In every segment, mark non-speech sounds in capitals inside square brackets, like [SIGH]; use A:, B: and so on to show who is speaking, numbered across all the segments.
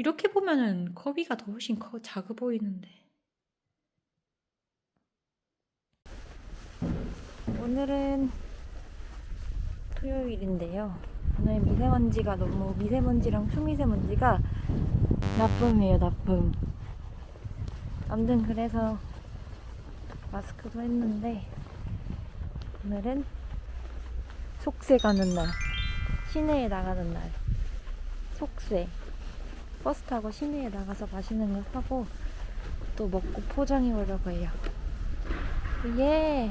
A: 이렇게 보면은 거위가 더 훨씬 커 작아 보이는데. 오늘은 토요일인데요. 오늘 미세먼지가 너무 미세먼지랑 초미세먼지가 나쁨이에요, 나쁨. 아무튼 그래서 마스크도 했는데 오늘은 속세 가는 날, 시내에 나가는 날, 속세. 버스 타고 시내에 나가서 맛있는 거 사고 또 먹고 포장해 오려고 해요. 예.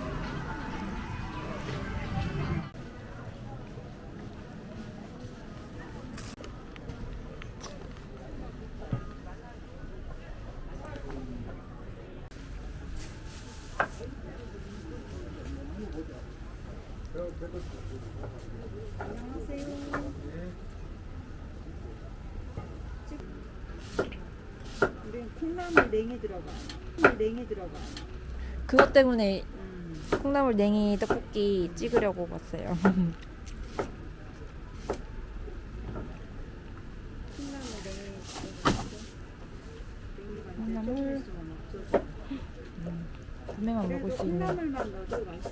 A: 안녕하세요.
B: 우리는 콩나물 냉이 들어가. 콩나물 냉이 들어가.
A: 그것 때문에
B: 음.
A: 콩나물 냉이 떡볶이 찍으려고 봤어요. [LAUGHS]
B: 콩나물 냉이 들어가. 냉이가 이제
A: 콩나물.
B: 조금 있으면 없어져.
A: 구매만 먹을
B: 그래도
A: 수 있는.
B: 콩나물만 넣어도 맛있어.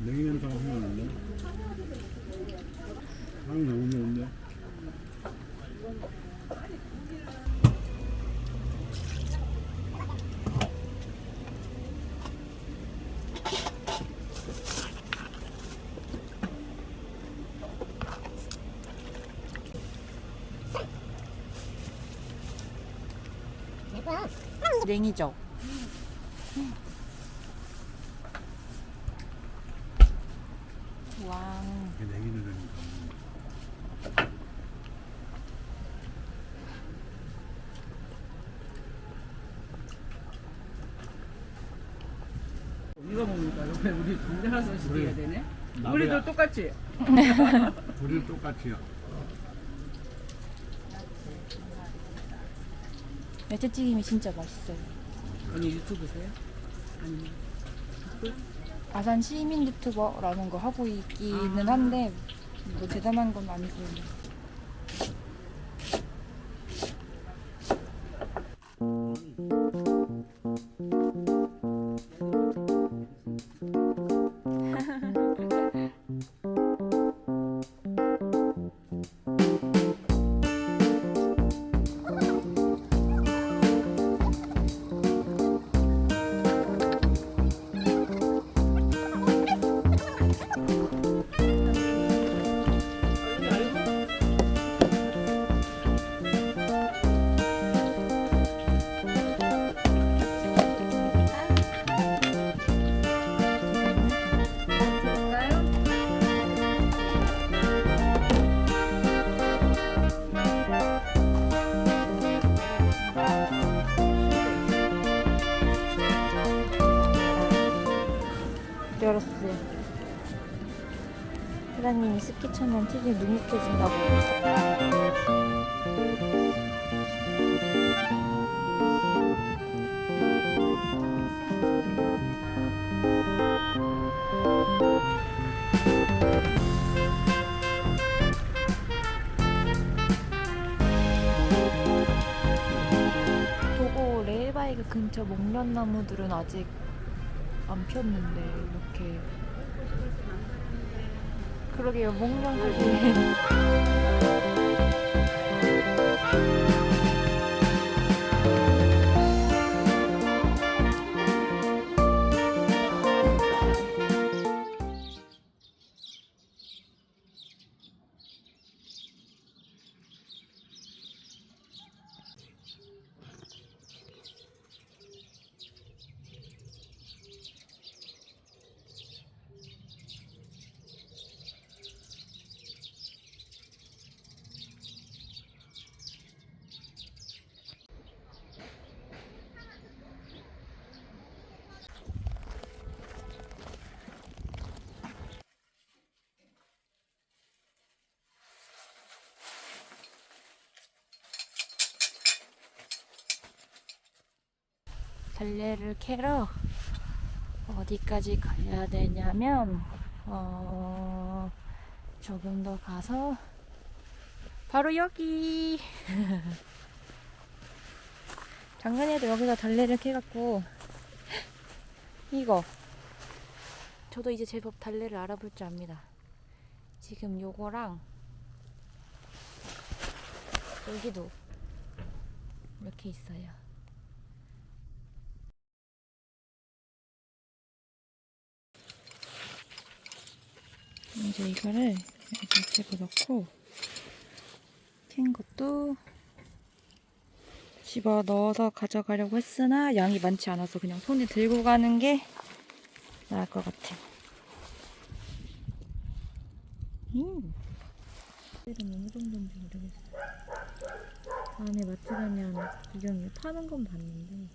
C: 냉이 냄새가 확 나는데? 향 너무 좋은데?
A: 냉이죠. 와.
C: 이게 냉이 들으니까
D: 이거 먹니까 옆에 우리 동자라 소식 해야 되네. 우리도 똑같이.
C: 둘이 똑같이요
A: 야채튀김이 진짜 맛있어요.
D: 언니 유튜브세요? 아니면
A: 아산 시민 유튜버라는 거 하고 있기는 한데 뭐 대단한 건 아니고 사장님이 스키 차면 튀김 눅눅해진다고. 도고 레일바이크 근처 목련나무들은 아직 안 폈는데 이렇게 그러게요. 목련까지 [LAUGHS] 달래를 캐러 어디까지 가야 되냐면 어 조금 더 가서 바로 여기. [LAUGHS] 작년에도 여기서 달래를 캐갖고 이거. 저도 이제 제법 달래를 알아볼 줄 압니다. 지금 요거랑 여기도 이렇게 있어요 이제 이거를 이렇게 집어넣고 캔 것도 집어 넣어서 가져가려고 했으나 양이 많지 않아서 그냥 손에 들고 가는 게 나을 것 같아. 음. 어느 정도인지 모르겠어. 다음에 마트 가면 구경해 파는 건 봤는데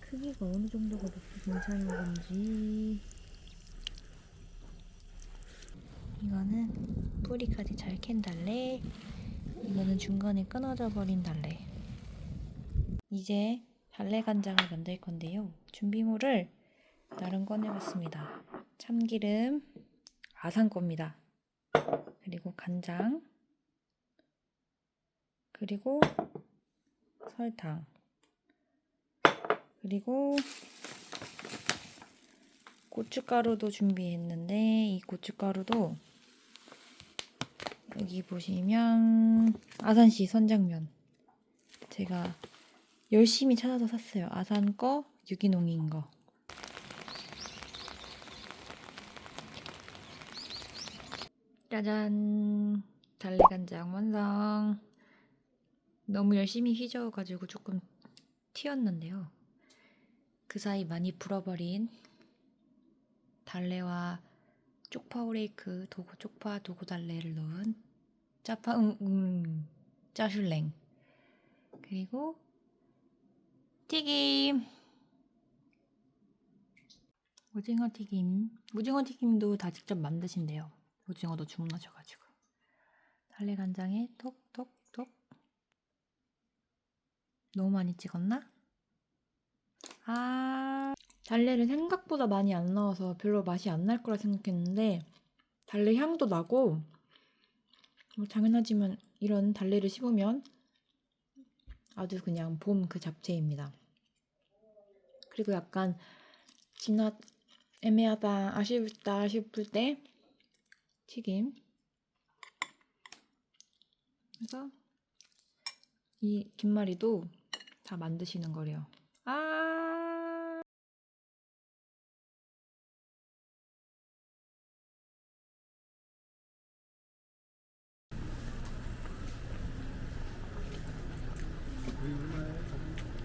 A: 크기가 어느 정도가 높이 괜찮은 건지 이거는 뿌리까지 잘 캔 달래. 이거는 중간에 끊어져 버린 달래. 이제 달래 간장을 만들 건데요. 준비물을 나름 꺼내봤습니다. 참기름, 아산 겁니다. 그리고 간장, 그리고 설탕, 그리고 고춧가루도 준비했는데 이 고춧가루도 여기 보시면 아산시 선장면 제가 열심히 찾아서 샀어요. 아산 거 유기농인 거. 짜잔 달래간장 완성. 너무 열심히 휘저어가지고 조금 튀었는데요. 그 사이 많이 불어버린 달래와 쪽파 오레이크, 도구 쪽파, 도구 달래를 넣은 짜파 음, 음 짜슐랭. 그리고 튀김. 오징어 튀김. 오징어 튀김도 다 직접 만드신대요. 오징어도 주문하셔가지고. 달래 간장에 톡톡톡. 너무 많이 찍었나? 아 달래를 생각보다 많이 안 넣어서 별로 맛이 안 날 거라 생각했는데 달래 향도 나고 뭐 당연하지만 이런 달래를 씹으면 아주 그냥 봄 그 잡채입니다. 그리고 약간 지나 애매하다 아쉽다 싶을 때 튀김 그래서 이 김말이도 다 만드시는 거래요. 아